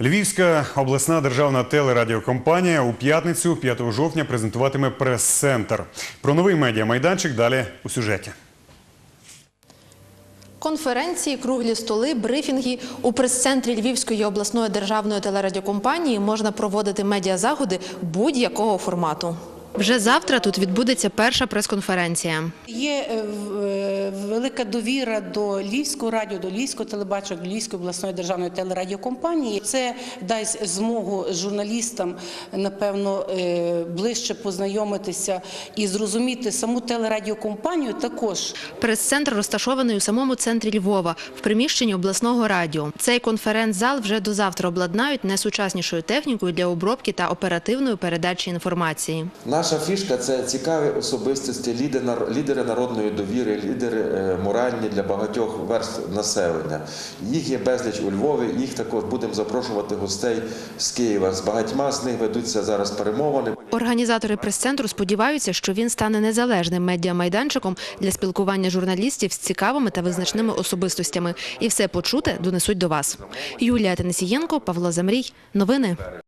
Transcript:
Львівська обласна державна телерадіокомпанія у п'ятницю, 5 жовтня, презентуватиме прес-центр. Про новий медіамайданчик далі у сюжеті. Конференції, круглі столи, брифінги у прес-центрі Львівської обласної державної телерадіокомпанії можна проводити медіазаходи будь-якого формату. Вже завтра тут відбудеться перша прес-конференція. Є е, в- е, велика довіра до Львівського радіо, до Львівського телебачення, до Львівської обласної державної телерадіокомпанії. Це дасть змогу журналістам, напевно, е, ближче познайомитися і зрозуміти саму телерадіокомпанію також. Прес-центр розташований у самому центрі Львова, в приміщенні обласного радіо. Цей конференц-зал вже до завтра обладнають найсучаснішою технікою для обробки та оперативної передачі інформації. Наша фішка це цікаві особистості, лідери нар- народної довіри, лідери моральні для багатьох верств населення. Їх є безліч у Львові. Їх також будемо запрошувати гостей з Києва. З багатьма з них ведуться зараз перемовини. Організатори прес-центру сподіваються, що він стане незалежним медіамайданчиком для спілкування журналістів з цікавими та визначними особистостями. І все почуте донесуть до вас. Юлія Тенесієнко, Павло Замрій. Новини.